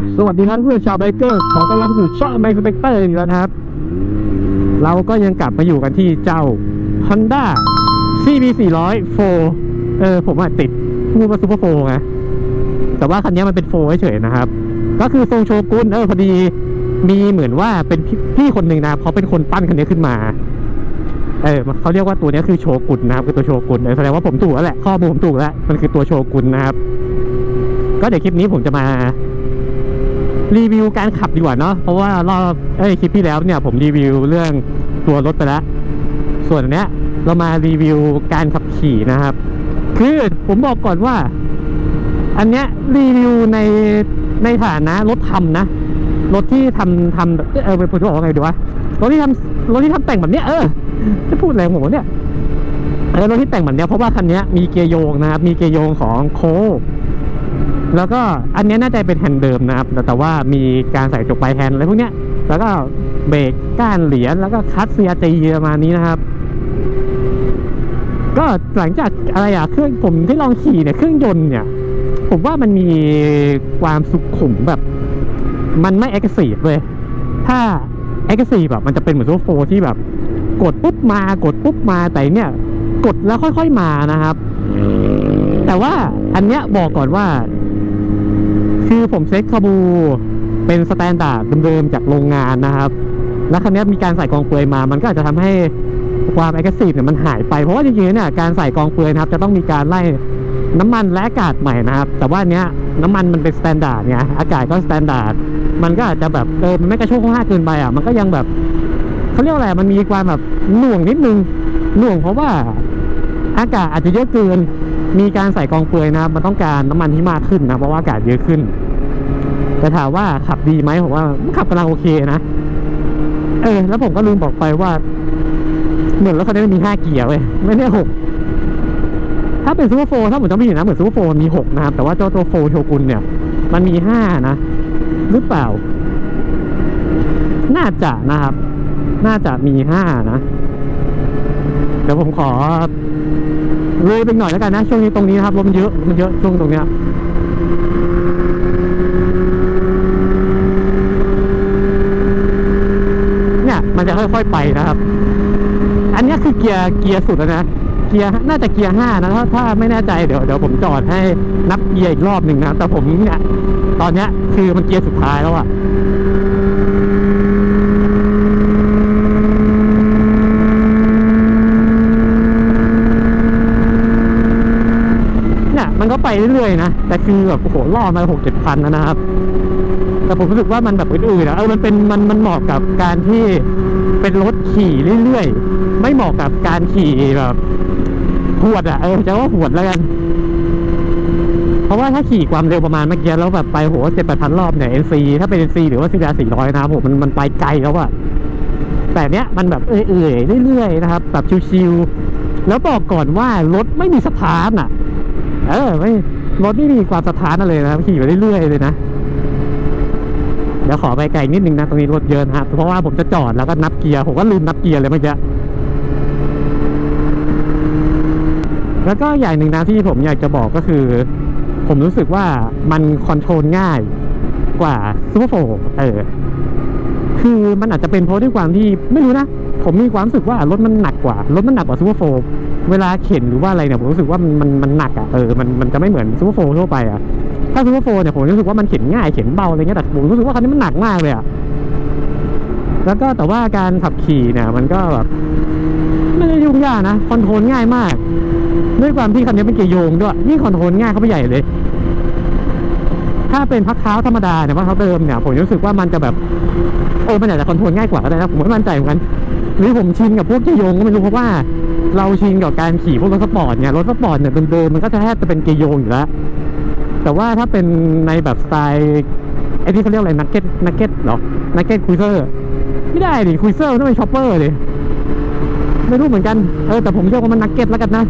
นะสวัสดีครับเพื่อนชาวไบเกอร์ขอต้อนรับสู่ช่องไบสเปกเตอร์อีกแล้วนะครับ เราก็ยังกลับมาอยู่กันที่เจ้า Honda CB 400 4เออผมอาจติดพูดว่าซูเปอร์โฟไงแต่ว่าคันนี้มันเป็นโฟเฉยๆนะครับ ก็คือทรงโชกุนเออพอดีมีเหมือนว่าเป็นพี่พี่คนหนึ่งนะเขาเป็นคนปั้นคันนี้ขึ้นมาเออเขาเรียกว่าตัวนี้คือโชกุนนะครับคือตัวโชกุนแสดงว่าผมถูกแล้วแหละข้อมูลผมถูกแล้ว มันคือตัวโชกุนนะครับ ก็เดี๋ยวคลิปนี้ผมจะมา รีวิวการขับดีกว่าเนาะเพราะว่ารอบเอ้ยคลิปที่แล้วเนี่ยผมรีวิวเรื่องตัวรถไปแล้ว ส่วนอันเนี้ยเรามารีวิวการขับขี่นะครับ คือผมบอกก่อนว่า อันเนี้ยรีวิวในในฐานะรถทำนะรถที่ทำทำเออผมจะบอกว่าไงดีวะรถที่ทำรถที่ทำแต่งแบบเนี้ยเออจะพูดอะไรของผมเนี่ยเออรถที่แต่งแบบเนี้ยเพราะว่าคันเนี้ยมีเกียร์โยงนะครับมีเกียร์โยงของโค แล้วก็อันนี้น่าจะเป็นแฮนด์เดิมนะครับ แต่ว่ามีการใส่จกปลายแฮนด์อะไรพวกเนี้ย แล้วก็เบรกก้านเหรียญแล้วก็คัสเซียจีประมาณนี้นะครับ ก็หลังจากอะไรอะเครื่องผมที่ลองขี่เนี่ยเครื่องยนต์เนี่ย ผมว่ามันมีความสุขุมแบบ มันไม่เอ็กซ์ซีฟเลย ถ้าเอ็กซ์ซีฟแบบมันจะเป็นเหมือนโซโฟที่แบบ กดปุ๊บมากดปุ๊บมาแต่เนี่ย กดแล้วค่อยๆมานะครับ แต่ว่าอันเนี้ยบอกก่อนว่า คือผมเซ็ตคาบูเป็นสแตนดาร์ดเดิมๆจากโรงงานนะครับ แล้วคันนี้มีการใส่กองเปลือยมา มันก็อาจจะทำให้ความแอคทีฟเนี่ยมันหายไป เพราะว่าจริงๆเนี่ยการใส่กองเปลือยนะครับ จะต้องมีการไล่น้ำมันและอากาศใหม่นะครับ แต่ว่าเนี้ยน้ำมันมันเป็นสแตนดาร์ดไงอากาศก็สแตนดาร์ดมันก็อาจจะแบบเออมันไม่กระโชกข้างหน้าเกินไปอะมันก็ยังแบบเขาเรียกว่าอะไรมันมีความแบบหน่วงนิดนึงหน่วงเพราะว่าอากาศอาจจะเยอะเกิน มีการใส่กองเปลือยนะครับมันต้องการน้ำมันที่มากขึ้นนะเพราะว่าอากาศเยอะขึ้น แต่ถามว่าขับดีไหมผมว่าขับกำลังโอเคนะ เออแล้วผมก็ลืมบอกไปว่าเหมือนรถคันนี้มันมีห้าเกียร์เว้ยไม่ได้หกถ้าเป็นซูเปอร์โฟร์ถ้าผมจำไม่ผิดนะเหมือนซูเปอร์โฟร์มีหกนะครับแต่ว่าเจ้าตัวโฟร์โชกุนเนี่ย มันมีห้านะ หรือเปล่า น่าจะนะครับ น่าจะมีห้านะ เดี๋ยวผมขอ เลยไปหน่อยแล้วกันนะ ช่วงนี้ตรงนี้นะครับรถมันเยอะมันเยอะช่วงตรงเนี้ยเนี่ย มันจะค่อยๆไปนะครับ อันนี้คือเกียร์เกียร์สุดแล้วนะเกียร์น่าจะเกียร์ห้านะถ้าถ้าไม่แน่ใจเดี๋ยวเดี๋ยวผมจอดให้นับเกียร์อีกรอบหนึ่งนะแต่ผมเนี่ยตอนเนี้ยคือมันเกียร์สุดท้ายแล้วอะเนี่ย มันก็ไปเรื่อยๆนะ แต่คือแบบโอ้โหล่อมาหกเจ็ดพันนะนะครับ แต่ผมรู้สึกว่ามันแบบอื่นๆนะเออมันเป็นมันมันเหมาะกับการที่เป็นรถขี่เรื่อยๆ ไม่เหมาะกับการขี่แบบหวดอะเออจะว่าหวดแล้วกัน เพราะว่าถ้าขี่ความเร็วประมาณเมื่อกี้แล้วแบบไปโหเจ็ดแปดพันรอบเนี่ย NC ถ้าเป็น NC หรือว่า CBR 400นะครับผมมันมันไปไกลแล้วอะแต่เนี้ยมันแบบเอื่อยๆเรื่อยๆนะครับ แบบชิวๆแล้วบอกก่อนว่ารถไม่มีสถานอะ เออไม่รถไม่มีความสถานอะไรนะครับขี่ไปเรื่อยๆเลยนะเดี๋ยวขอไปไกลนิดนึงนะตรงนี้รถเยอะนะครับเพราะว่าผมจะจอดแล้วก็นับเกียร์ผมก็ลืมนับเกียร์เลยเมื่อกี้แล้วก็อย่างหนึ่งนะที่ผมอยากจะบอกก็คือ ผมรู้สึกว่ามันคอนโทรลง่ายกว่าซูเปอร์โฟเออคือมันอาจจะเป็นเพราะด้วยความที่ไม่รู้นะ ผมมีความรู้สึกว่ารถมันหนักกว่ารถมันหนักกว่าซูเปอร์โฟ เวลาเข็นหรือว่าอะไรเนี่ยผมรู้สึกว่ามันมันมันหนักอะเออมันมันจะไม่เหมือนซูเปอร์โฟทั่วไปอะถ้าซูเปอร์โฟเนี่ยผมรู้สึกว่ามันเข็นง่ายเข็นเบาอะไรเงี้ยแต่ผมรู้สึกว่าคันนี้มันหนักมากเลยอะแล้วก็แต่ว่าการขับขี่เนี่ย มันก็แบบไม่ได้ยุ่งยากนะคอนโทรลง่ายมาก ด้วยความที่คันนี้เป็นเกียร์โยงด้วยยิ่งคอนโทรลง่ายเข้าไปใหญ่เลย ถ้าเป็นพักเท้าธรรมดาเนี่ยพักเท้าเดิมเนี่ยผมรู้สึกว่ามันจะแบบเออมันอาจจะคอนโทรลง่ายกว่าก็ได้นะผมไม่มั่นใจเหมือนกันหรือผมชินกับพวกเกียร์โยงก็ไม่รู้เพราะว่า เราชินกับการขี่พวกรถสปอร์ตเนี่ยรถสปอร์ตเนี่ยเดิมๆมันก็จะแทบจะเป็นเกียร์โยงอยู่แล้ว แต่ว่าถ้าเป็นในแบบสไตล์ไอ้ที่เขาเรียกอะไรนักเก็ตนักเก็ตเหรอนักเก็ตคุยเซอร์ไม่ได้ดิคุยเซอร์ต้องเป็นช็อปเปอร์ดิไม่รู้เหมือนกันเออแต่ผมเรียกว่ามันนักเก็ตแล้วกันนะ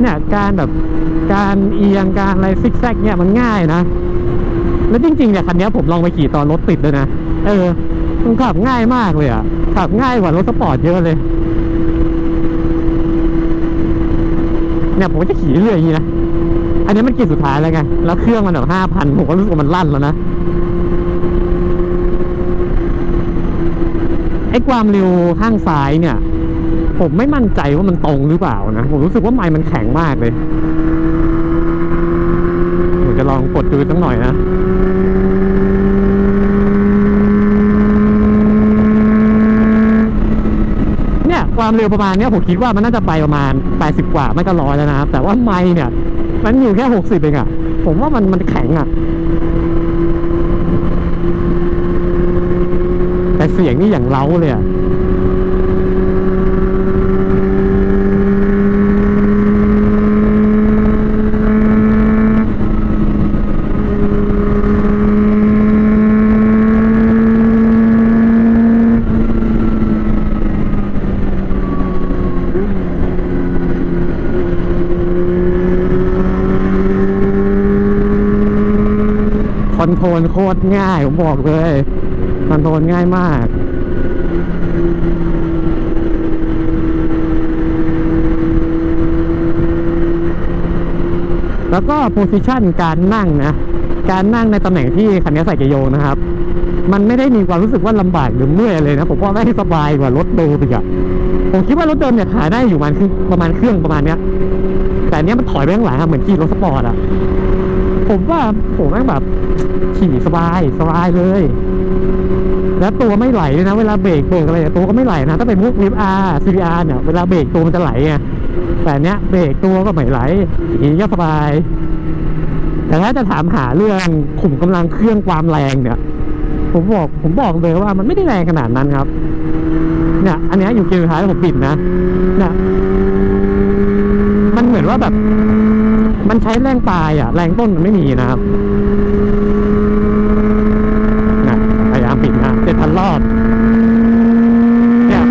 เนี่ยการแบบการเอียงการอะไรซิกแซกเนี่ยมันง่ายนะ แล้วจริงๆเนี่ยคันนี้ผมลองไปขี่ตอนรถติดเลยนะ เออมันขับง่ายมากเลยอะขับง่ายกว่ารถสปอร์ตเยอะเลย เนี่ยผมก็จะขี่เรื่อยอย่างนี้นะ อันนี้มันกินสุดท้ายแล้วไง แล้วเครื่องมันแบบห้าพันผมก็รู้สึกว่ามันลั่นแล้วนะ ไอ้ความเร็วข้างซ้ายเนี่ย ผมไม่มั่นใจว่ามันตรงหรือเปล่านะ ผมรู้สึกว่าไม้มันแข็งมากเลย ผมจะลองกดดูสักหน่อยนะ เนี่ย ความเร็วประมาณเนี้ยผมคิดว่ามันน่าจะไปประมาณ 80 กว่าไม่ก็ร้อยแล้วนะครับ แต่ว่าไม่เนี่ย มันอยู่แค่ 60เองอะผมว่ามันมันแข็งอะแต่เสียงนี่อย่างเล้าเลยอะคอน โทรลโคตรง่ายผมบอกเลยคอนโทรลง่ายมากแล้วก็โพสิชันการนั่งนะ การนั่งในตำแหน่งที่คันนี้ใส่เกยร์โยงนะครับ มันไม่ได้มีความรู้สึกว่าลำบากหรือเมื่อยเลยนะ ผมว่าไม่สบายกว่ารถเดิมอีกอะผมคิดว่ารถเดิมเนี่ยขายได้อยู่มาณครึ่งประมาณเครื่องประมาณเนี้ย แต่อันเนี้ยมันถอยไปข้างหลังอะเหมือนขี่รถสปอร์ตอะผมว่าผมแม่งแบบ ขี่สบายสบายเลย แล้วตัวไม่ไหลเลยนะ เวลาเบรกเบรกอะไรเนี่ยตัวก็ไม่ไหลนะถ้าเป็นพวกวิฟอาร์ซีบีอาร์เนี่ยเวลาเบรกตัวมันจะไหลไงแต่อันเนี้ยเบรกตัวก็ไม่ไหลขี่ก็สบาย แต่ถ้าจะถามหาเรื่องขุมกำลังเครื่องความแรงเนี่ย ผมบอกผมบอกเลยว่ามันไม่ได้แรงขนาดนั้นครับ เนี่ย อันเนี้ยอยู่เกียร์ท้ายแล้วผมปิดนะเนี่ยมันเหมือนว่าแบบ มันใช้แรงปลายอะแรงต้นมันไม่มีนะครับนะพยายามปิด มันรอดเนี่ย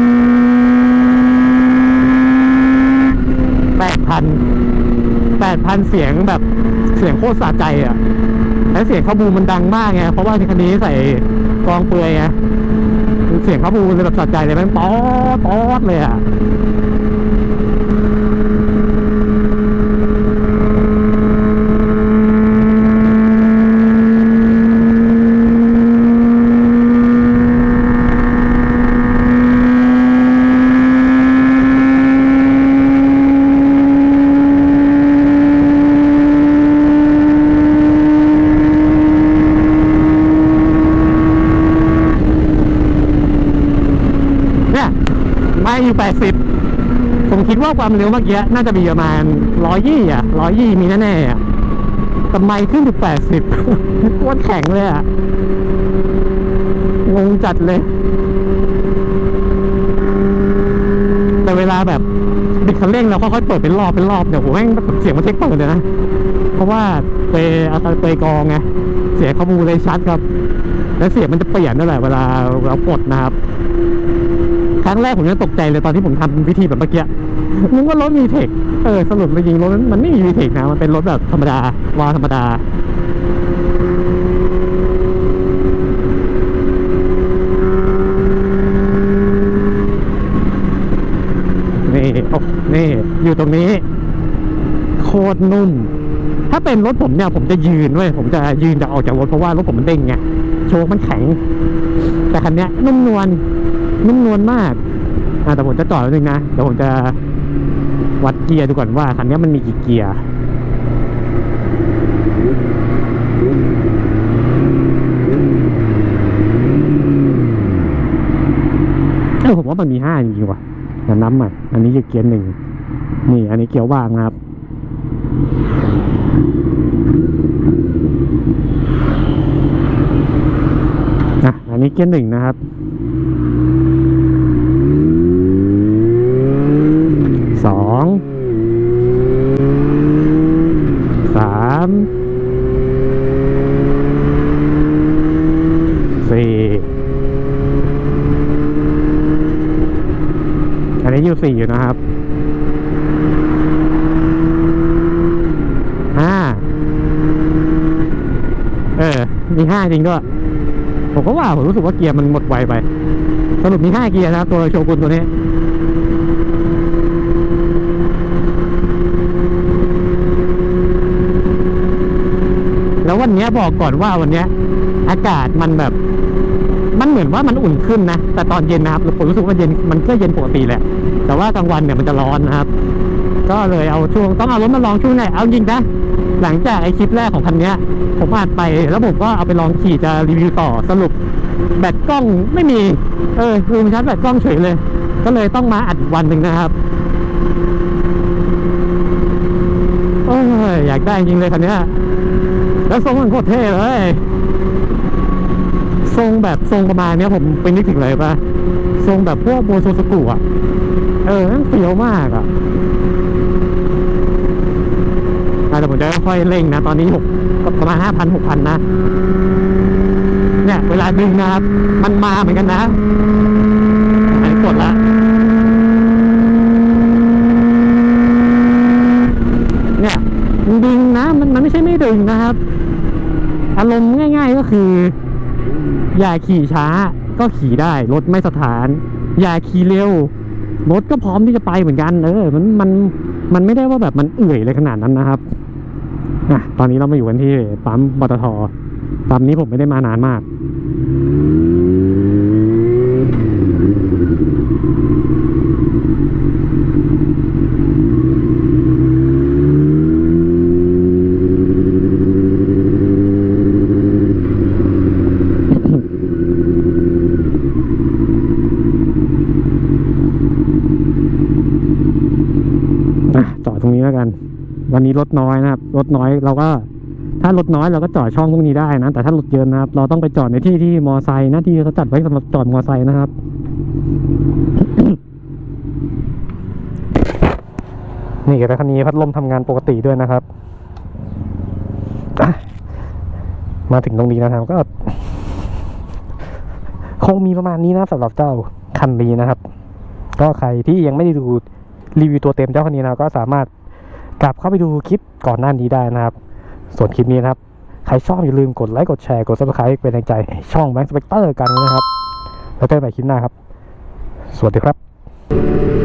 แปดพันแปดพันเสียงแบบเสียงโคตรสะใจอะแล้วเสียงข้าบูมันดังมากไงเพราะว่าคันนี้ใส่กองเปลือยไงเสียงข้าบูเลยแบบสะใจเลยมันป๊อดป๊อดเลยอะเขี่80 ผมคิดว่าความเร็วเมื่อกี้น่าจะมีประมาณ120อะ120มีแน่ๆอะทำไมขึ้นถึง80วันแข็งเลยอะ งงจัดเลย แต่เวลาแบบบิดคันเร่งเราค่อยๆเปิดเป็นรอบเป็นรอบเนี่ยโหแม่งเสียงมันเทคเปิดเลยนะ เพราะว่าเปเอาเปย์กองไงเสียงขบูเลยชัดครับ และเสียงมันจะเปลี่ยนนั่นแหละเวลาเรากดนะครับ ครั้งแรกผมยังตกใจเลยตอนที่ผมทำวิธีแบบเมื่อกี้นึกว่ารถมีเทคเออสรุปจริงรถนั้นมันไม่มีวีเทคนะมันเป็นรถแบบธรรมดาวาธรรมดานี่โอ้นี่ อยู่ตรงนี้ โคตรนุ่ม ถ้าเป็นรถผมเนี่ย ผมจะยืนเว้ยผมจะยืนจะออกจากรถเพราะว่ารถผมมันเด้งไงโชว์มันแข็ง แต่คันเนี้ยนุ่มนวล นุ่มนวลมากอ่าแต่ผมจะจอดไว้นึงนะเดี๋ยวผมจะวัดเกียร์ดูก่อนว่าคันนี้มันมีกี่เกียร์เออผมว่ามันมีห้าจริงๆว่ะแต่น้ำอะอันนี้คือเกียร์หนึ่งนี่ อันนี้เกียร์ว่างครับอะอันนี้เกียร์หนึ่งนะครับ สอง สาม 4อยู่นะครับห้าเออ มีห้าจริงด้วย ผมก็ว่าผมรู้สึกว่าเกียร์มันหมดไวไป สรุปมีห้าเกียร์นะครับตัวโชกุนตัวนี้แล้ววันนี้บอกก่อนว่าวันนี้อากาศมันแบบ มันเหมือนว่ามันอุ่นขึ้นนะ แต่ตอนเย็นนะครับผมรู้สึกว่าเย็นมันก็เย็นปกติแหละ แต่ว่ากลางวันเนี่ยมันจะร้อนนะครับ ก็เลยเอาช่วงต้องเอารถมาลองช่วงไหนเอาจริงนะหลังจากไอคลิปแรกของคันนี้ผมอัดไปแล้วผมก็เอาไปลองขี่จะรีวิวต่อสรุป แบตกล้องไม่มี เออลืมชาร์จแบตกล้องเฉยเลย ก็เลยต้องมาอัดวันหนึ่งนะครับโอ้ยอยากได้จริงเลยคันนี้แล้วทรงมันโคตรเท่เลยทรงแบบทรงประมาณนี้ผมไปนึกถึงเลยปะทรงแบบพวกโบโซสกุอะ เออเฟี้ยวมากอะแต่ผมจะค่อยเร่งนะ ตอนนี้หกประมาณห้าพันหกพันนะ เนี่ย เวลาดึงนะครับ มันมาเหมือนกันนะอันนี้กดละเนี่ยมันดึงนะ มันมันไม่ใช่ไม่ดึงนะครับ อารมณ์ง่าย ๆก็คือ อย่าขี่ช้าก็ขี่ได้ รถไม่สถาน อย่าขี่เร็ว รถก็พร้อมที่จะไปเหมือนกัน เออ มันมันมันไม่ได้ว่าแบบมันเอื่อยเลยขนาดนั้นนะครับอะตอนนี้เรามาอยู่กันที่ปั๊มปตทปั๊มนี้ผมไม่ได้มานานมาก อะจอดตรงนี้ แล้วกัน วันนี้รถน้อยนะครับรถน้อยเราก็ถ้ารถน้อยเราก็จอดช่องพวกนี้ได้นะ แต่ถ้ารถเยอะนะครับ เราต้องไปจอดในที่ที่มอไซค์นะที่เขาจัดไว้สำหรับจอดมอไซค์นะครับนี่ก็คันนี้พัดลมทำงานปกติด้วยนะครับ มาถึงตรงนี้นะครับ ก็ คงมีประมาณนี้นะสำหรับเจ้าคันนี้นะครับ ก็ใครที่ยังไม่ได้ดูรีวิวตัวเต็มเจ้าคันนี้นะก็สามารถ กลับเข้าไปดูคลิปก่อนหน้านี้ได้นะครับ ส่วนคลิปนี้นะครับ ใครชอบอย่าลืมกดไลค์กดแชร์กดซับสไครป์เป็นแรงใจ ช่องแบงค์สเปกเตอร์กันนะครับ แล้วเจอกันใหม่คลิปหน้าครับ สวัสดีครับ